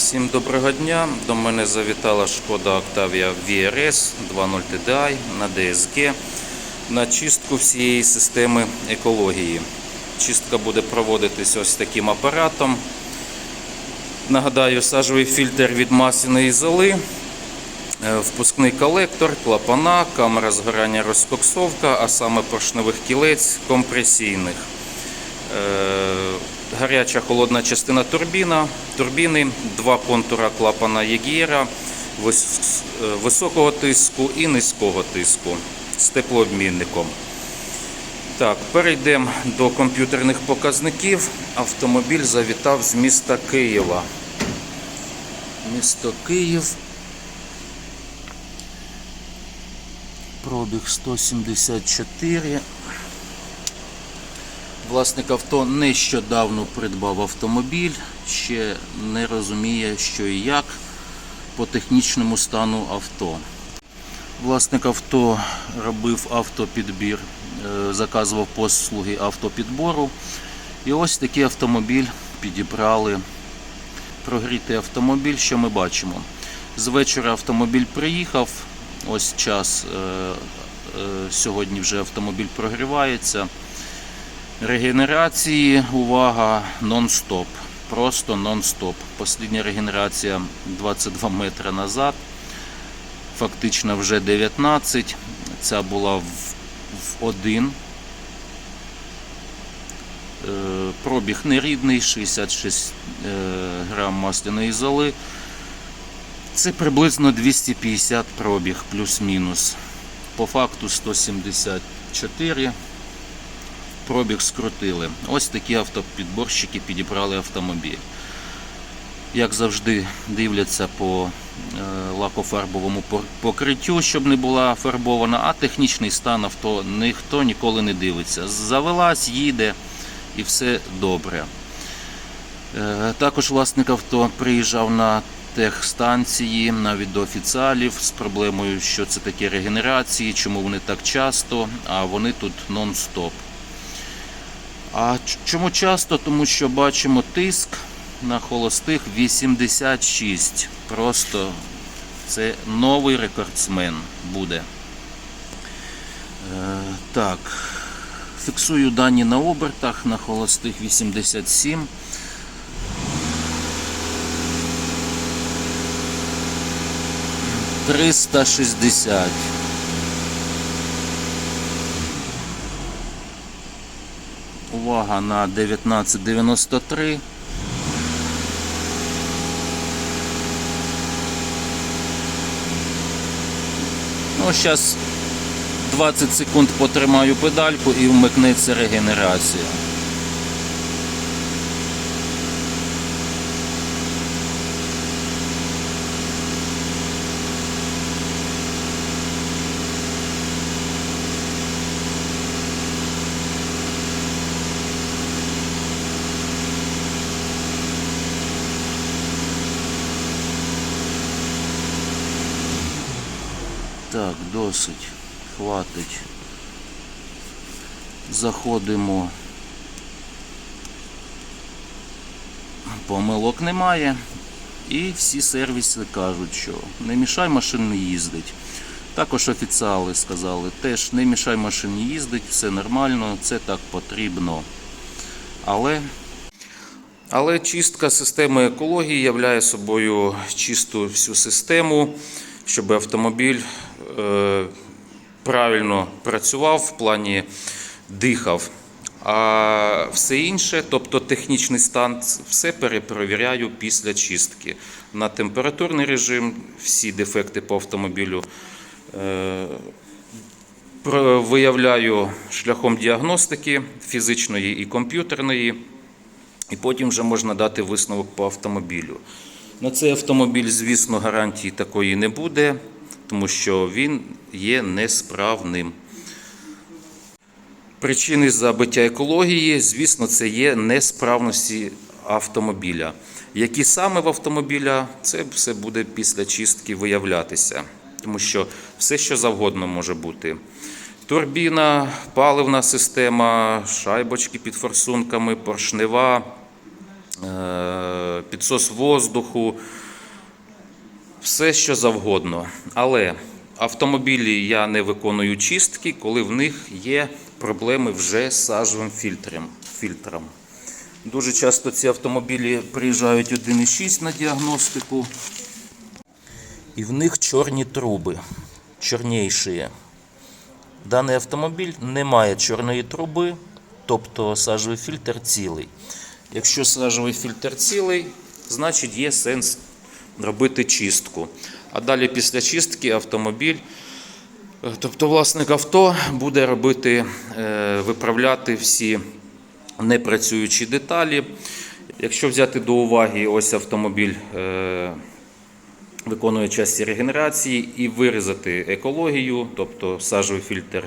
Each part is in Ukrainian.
Всім доброго дня. До мене завітала шкода Octavia VRS 2.0 TDI на DSG на чистку всієї системи екології. Чистка буде проводитись ось таким апаратом. Нагадаю, сажовий фільтр від масляної золи, е, впускний колектор, клапана, камера згорання розкоксовка, а саме поршневих кілець компресійних. Е, гаряча холодна частина турбіна, турбіни, два контура клапана Єгієра е, високого тиску і низького тиску з теплообмінником. Так, перейдемо до комп'ютерних показників. Автомобіль завітав з міста Києва. Місто Київ. Пробіг 174. Власник авто нещодавно придбав автомобіль, ще не розуміє, що і як по технічному стану авто. Власник авто робив автопідбір, е, заказував послуги автопідбору. І ось такий автомобіль підібрали. Прогрітий автомобіль, що ми бачимо. З вечора автомобіль приїхав. Ось час. е, е, Сьогодні вже автомобіль прогрівається. Регенерації, увага, нон-стоп. Просто нон-стоп. Послідня регенерація 22 метри назад. Фактично вже 19. Ця була в, в 1. Е, Пробіг нерідний, 66 е, грам масляної золи. Це приблизно 250 пробіг плюс-мінус. По факту 174 пробіг скрутили. Ось такі автопідборщики підібрали автомобіль. Як завжди, дивляться по е, лакофарбовому покриттю, щоб не була фарбована, а технічний стан авто ніхто ніколи не дивиться. Завелась, їде і все добре. Е, Також власник авто приїжджав на техстанції, навіть до офіціалів з проблемою, що це таке регенерації, чому вони так часто, а вони тут нон-стоп. А чому часто? Тому що бачимо тиск на холостих 86. Просто це новий рекордсмен буде. Е, так, фіксую дані на обертах на холостих 87. Триста шістдесят. Увага на 1993. Ну, зараз 20 секунд потримаю педальку і вмикнеться регенерація. Так, досить. Хватить. Заходимо. Помилок немає. І всі сервіси кажуть, що не мішай машині їздить. Також офіціали сказали, теж не мішай машині їздить, все нормально, це так потрібно. Але але чистка системи екології являє собою чисту всю систему, щоб автомобіль е, правильно працював в плані дихав. А все інше, тобто технічний стан, все перепровіряю після чистки. На температурний режим, всі дефекти по автомобілю е, виявляю шляхом діагностики фізичної і комп'ютерної. І потім вже можна дати висновок по автомобілю. На цей автомобіль, звісно, гарантії такої не буде, тому що він є несправним. Причини забиття екології, звісно, це є несправності автомобіля. Які саме в автомобіля, це все буде після чистки виявлятися, тому що все, що завгодно може бути. Турбіна, паливна система, шайбочки під форсунками, поршнева, е, підсос воздуху, все що завгодно. Але автомобілі я не виконую чистки, коли в них є проблеми вже з сажовим фільтром. фільтром. Дуже часто ці автомобілі приїжджають 1,6 на діагностику, і в них чорні труби, чорніші. Даний автомобіль не має чорної труби, тобто сажовий фільтр цілий. Якщо сажовий фільтр цілий, значить є сенс робити чистку. А далі після чистки автомобіль, е, тобто власник авто, буде робити, е, виправляти всі непрацюючі деталі. Якщо взяти до уваги ось автомобіль е, виконує часті регенерації і вирізати екологію, тобто сажовий фільтр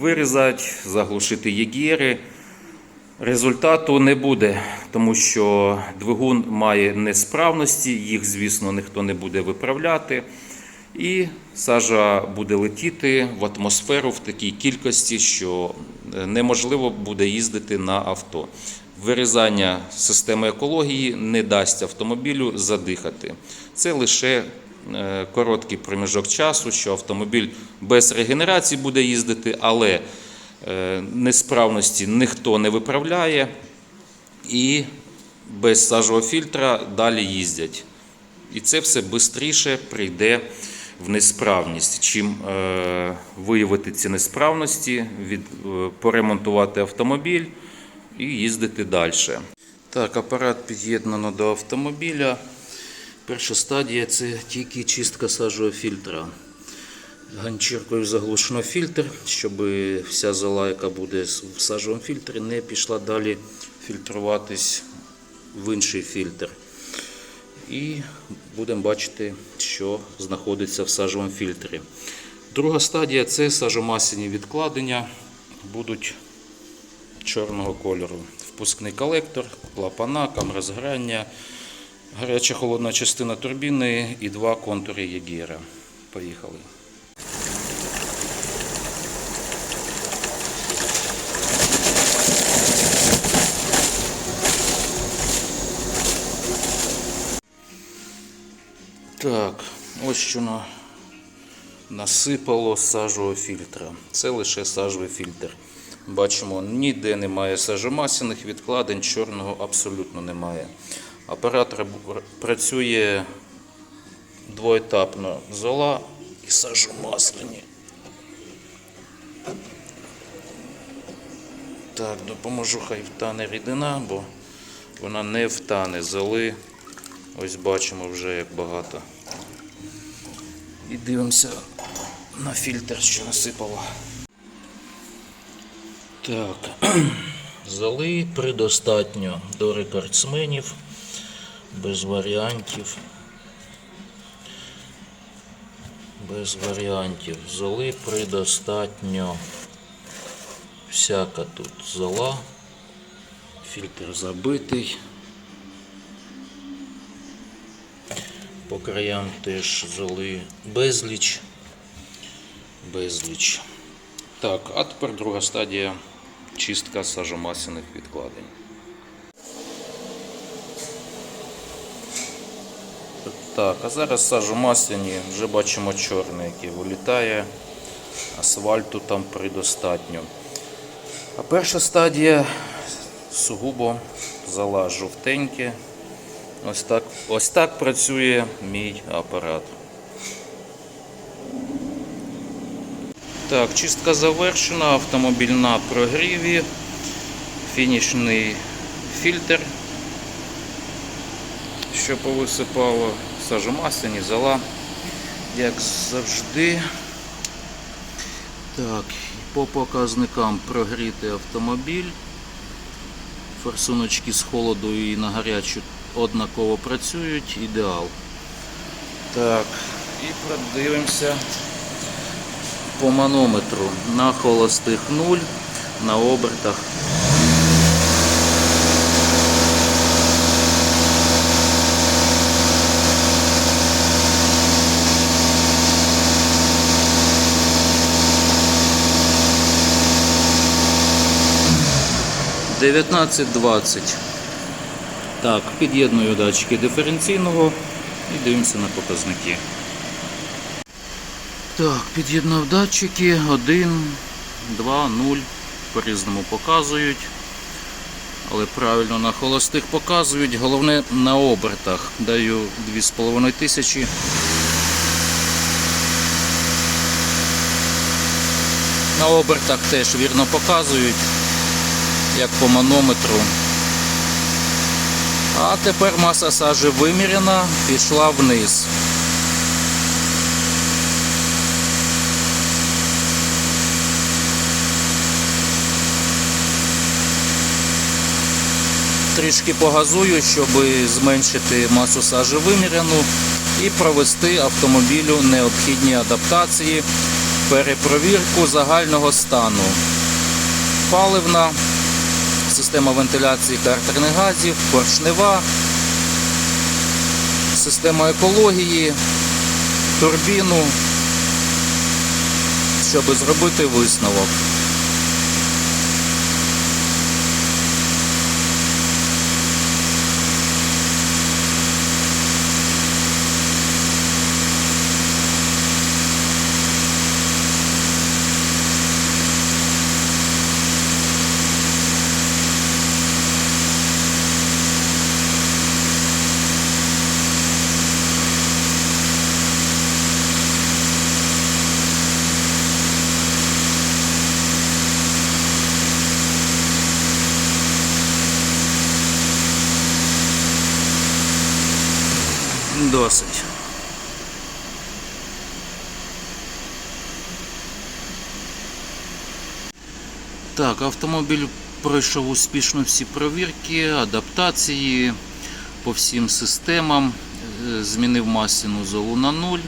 вирізати, заглушити єгіри. Результату не буде, тому що двигун має несправності, їх, звісно, ніхто не буде виправляти. І сажа буде летіти в атмосферу в такій кількості, що неможливо буде їздити на авто. Вирізання системи екології не дасть автомобілю задихати. Це лише е, короткий проміжок часу, що автомобіль без регенерації буде їздити, але несправності ніхто не виправляє і без сажового фільтра далі їздять. І це все швидше прийде в несправність. Чим е, виявити ці несправності, від, е, поремонтувати автомобіль і їздити далі. Так, апарат під'єднано до автомобіля. Перша стадія це тільки чистка сажового фільтра. Ганчіркою заглушено фільтр, щоб вся зола, яка буде в сажовому фільтрі, не пішла далі фільтруватись в інший фільтр. І будемо бачити, що знаходиться в сажовому фільтрі. Друга стадія це сажомасляні відкладення, будуть чорного кольору. Впускний колектор, клапана, камера згорання, гаряча холодна частина турбіни і два контури єгера. Поїхали. Так, ось що на- насипало сажового фільтра. Це лише сажовий фільтр. Бачимо, ніде немає сажомасляних відкладень, чорного абсолютно немає. Апарат працює двоетапно. Зола і сажомасляні. Так, допоможу, хай втане рідина, бо вона не втане золи. Ось бачимо вже як багато. І дивимося на фільтр, що насипало. Так, золи предостатньо до рекордсменів, без варіантів. Без варіантів. Золи предостатньо. Всяка тут зола. Фільтр забитий. По краям теж золи безліч. Безліч. Так, а тепер друга стадія чистка сажомасляних відкладень. Так, а зараз сажомасляні вже бачимо чорне, яке вилітає. Асфальту там предостатньо. А перша стадія сугубо зола жовтеньке. Ось так, ось так працює мій апарат. Так, чистка завершена, автомобіль на прогріві, фінішний фільтр, що повисипало, сажомасляні, зола, як завжди. Так, по показникам прогріти автомобіль. Форсуночки з холоду і на гарячу однаково працюють, ідеал. Так, і продивимося по манометру. На холостих 0, на обертах. Дев'ятнадцять двадцять. Так, під'єдную датчики диференційного і дивимося на показники. Так, під'єднав датчики 1, 2, 0. По-різному показують. Але правильно на холостих показують. Головне на обертах. Даю 2,5 тисячі. На обертах теж вірно показують, як по манометру. А тепер маса сажі виміряна, пішла вниз. Трішки погазую, щоб зменшити масу сажі виміряну і провести автомобілю необхідні адаптації, перепровірку загального стану. Паливна, система вентиляції картерних газів, поршнева, система екології, турбіну, щоб зробити висновок. Досить. Так, автомобіль пройшов успішно всі провірки, адаптації по всім системам. Е, Змінив масляну золу на 0,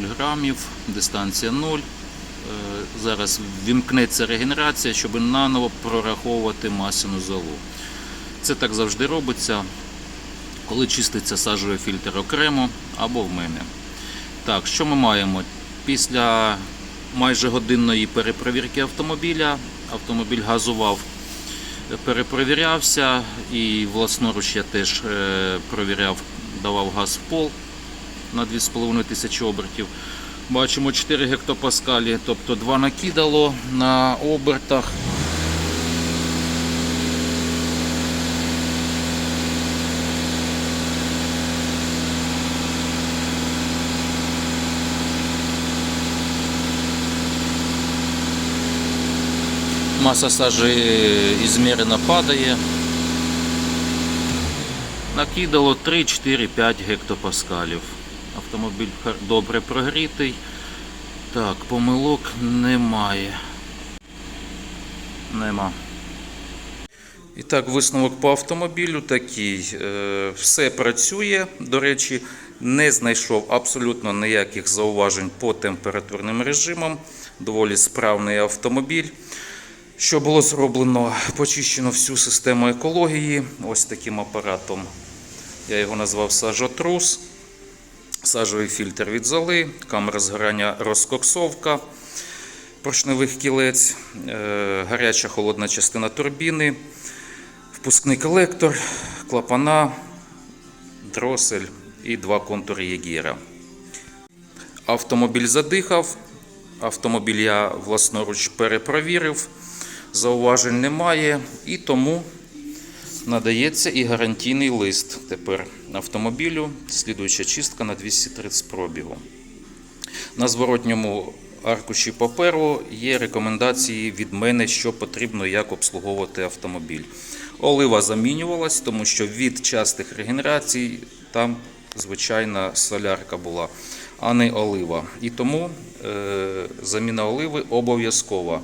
0 грамів, дистанція 0. Е, Зараз вімкнеться регенерація, щоб наново прораховувати масляну золу. Це так завжди робиться коли чиститься сажовий фільтр окремо або в мене. Так, що ми маємо? Після майже годинної перепровірки автомобіля, автомобіль газував, перепровірявся і власноруч я теж е, провіряв, давав газ в пол на 2,5 тисячі обертів. Бачимо 4 гектопаскалі, тобто 2 накидало на обертах. Маса сажі ізмірена падає. Накидало 3, 4, 5 гектопаскалів. Автомобіль добре прогрітий. Так, помилок немає. Нема. І так, висновок по автомобілю такий. Е, Все працює. До речі, не знайшов абсолютно ніяких зауважень по температурним режимам. Доволі справний автомобіль. Що було зроблено? Почищено всю систему екології ось таким апаратом. Я його назвав сажотрус, сажовий фільтр від золи, камера згорання розкоксовка поршневих кілець, е, гаряча холодна частина турбіни, впускний колектор, клапана, дросель і два контури Єгіра. Автомобіль задихав. Автомобіль я власноруч перепровірив. Зауважень немає, і тому надається і гарантійний лист тепер автомобілю, слідуюча чистка на 230 пробігу. На зворотньому аркуші паперу є рекомендації від мене, що потрібно, як обслуговувати автомобіль. Олива замінювалась, тому що від частих регенерацій там звичайна солярка була, а не олива. І тому е, заміна оливи обов'язкова.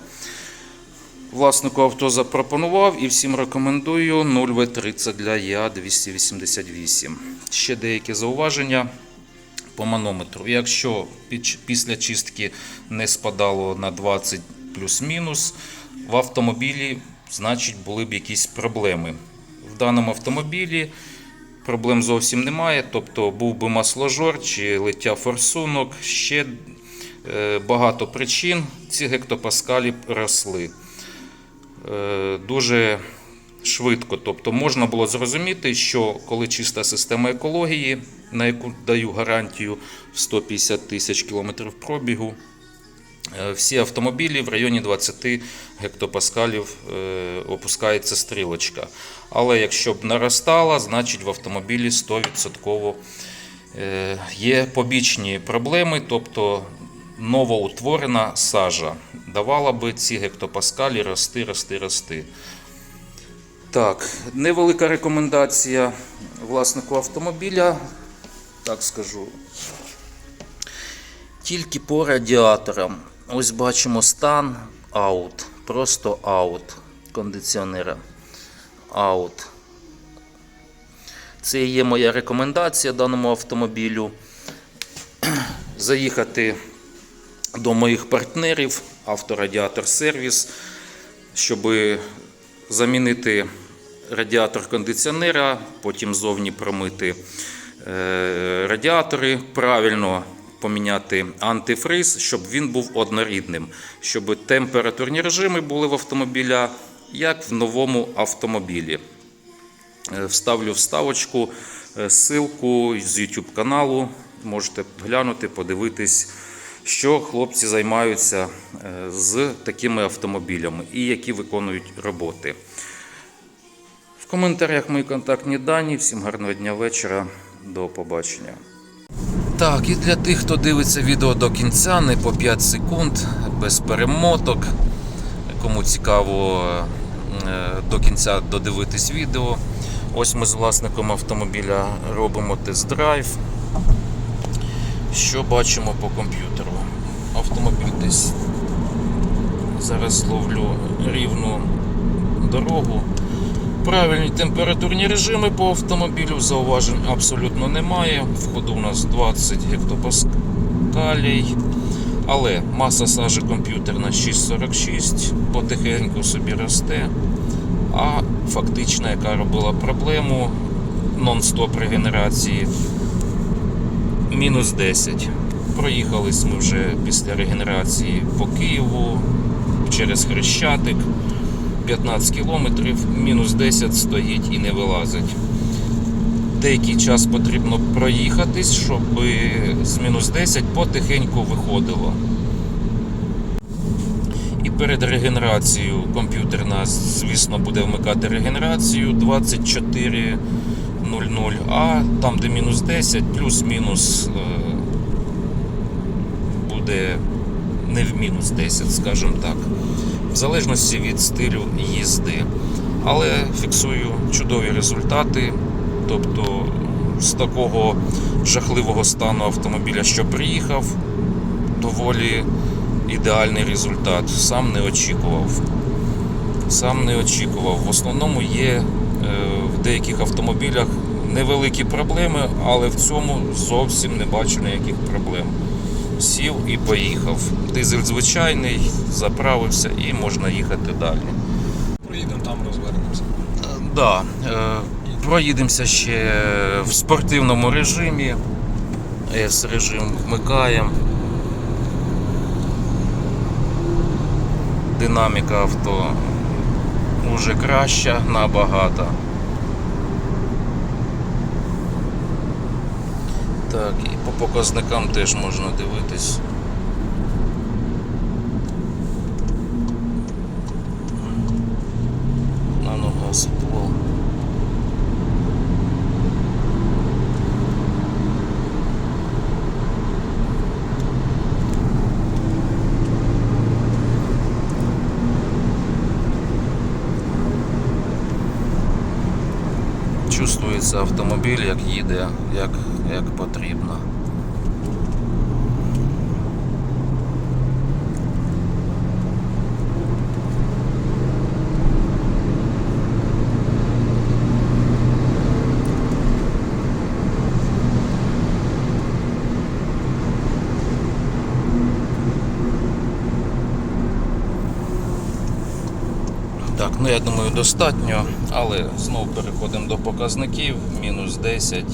Власнику авто запропонував і всім рекомендую 0В30 для Я288. Ще деякі зауваження по манометру. Якщо після чистки не спадало на 20 плюс-мінус, в автомобілі, значить, були б якісь проблеми. В даному автомобілі проблем зовсім немає, тобто був би масложор чи лиття форсунок, ще е, багато причин ці гектопаскалі росли. Е, Дуже швидко. Тобто можна було зрозуміти, що коли чиста система екології, на яку даю гарантію в 150 тисяч кілометрів пробігу, е, всі автомобілі в районі 20 гектопаскалів е, опускається стрілочка. Але якщо б наростала, значить в автомобілі 100% е, є побічні проблеми, тобто новоутворена сажа давала би ці гектопаскалі рости, рости, рости. Так, невелика рекомендація власнику автомобіля, так скажу. Тільки по радіаторам. Ось бачимо стан аут. Просто аут кондиціонера. Аут. Це є моя рекомендація даному автомобілю. Заїхати до моїх партнерів Авторадіатор Сервіс, щоб замінити радіатор кондиціонера, потім зовні промити е, радіатори, правильно поміняти антифриз, щоб він був однорідним, щоб температурні режими були в автомобіля, як в новому автомобілі. Е, Вставлю вставочку, е, ссылку з YouTube каналу. Можете глянути, подивитись, що хлопці займаються е, з такими автомобілями і які виконують роботи. В коментарях мої контактні дані. Всім гарного дня вечора. До побачення. Так, і для тих, хто дивиться відео до кінця, не по 5 секунд, без перемоток. Кому цікаво е, до кінця додивитись відео. Ось ми з власником автомобіля робимо тест-драйв. Що бачимо по комп'ютеру? Автомобіль десь зараз ловлю рівну дорогу. Правильні температурні режими по автомобілю, зауважень абсолютно немає. В ходу у нас 20 гектопаскалей. Але маса сажі комп'ютерна 6,46, потихеньку собі росте. А фактична, яка робила проблему нон-стоп регенерації, мінус 10. Проїхались ми вже після регенерації по Києву через Хрещатик. 15 кілометрів, мінус 10 стоїть і не вилазить. Деякий час потрібно проїхатись, щоб з мінус 10 потихеньку виходило. І перед регенерацією комп'ютер нас, звісно, буде вмикати регенерацію 24.00, а там, де мінус 10, плюс-мінус е, буде не в мінус 10, скажімо так в залежності від стилю їзди. Але фіксую чудові результати. Тобто з такого жахливого стану автомобіля, що приїхав, доволі ідеальний результат. Сам не очікував. Сам не очікував. В основному є е, в деяких автомобілях невеликі проблеми, але в цьому зовсім не бачу ніяких проблем сів і поїхав. Дизель звичайний, заправився і можна їхати далі. Проїдемо там, розвернемося. Е, Да, е, проїдемося ще в спортивному режимі. S режим вмикаємо. Динаміка авто вже краща набагато. Так, по показникам теж можна дивитись. На нога ствол. Чувствується автомобіль, як їде, як, як потрібно. Так, ну я думаю, достатньо, але знову переходимо до показників. Мінус 10.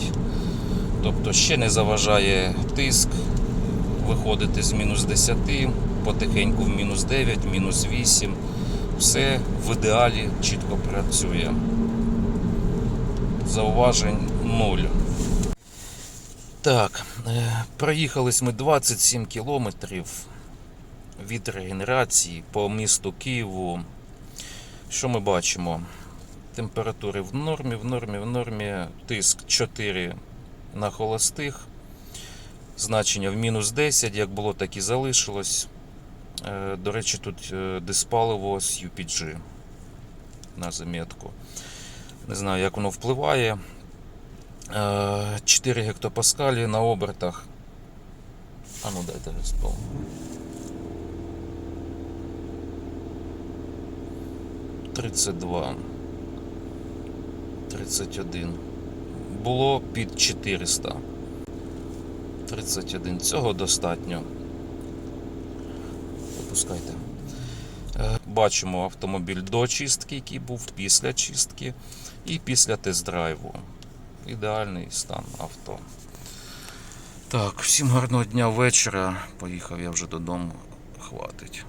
Тобто ще не заважає тиск виходити з мінус 10, потихеньку в мінус 9, мінус 8. Все в ідеалі чітко працює. Зауважень нуль. Так, е, проїхались ми 27 кілометрів від регенерації по місту Києву. Що ми бачимо? Температури в нормі, в нормі, в нормі. Тиск 4 на холостих. Значення в мінус 10, як було, так і залишилось. Е, До речі, тут е, диспаливо з UPG на замітку. Не знаю, як воно впливає. Е, 4 гектопаскалі на обертах. А ну дайте розпал. Тридцять два. 31. Було під 400. 31. Цього достатньо. Випускайте. Е, Бачимо автомобіль до чистки, який був після чистки, і після тест-драйву. Ідеальний стан авто. Так, всім гарного дня вечора. Поїхав я вже додому. Хватить.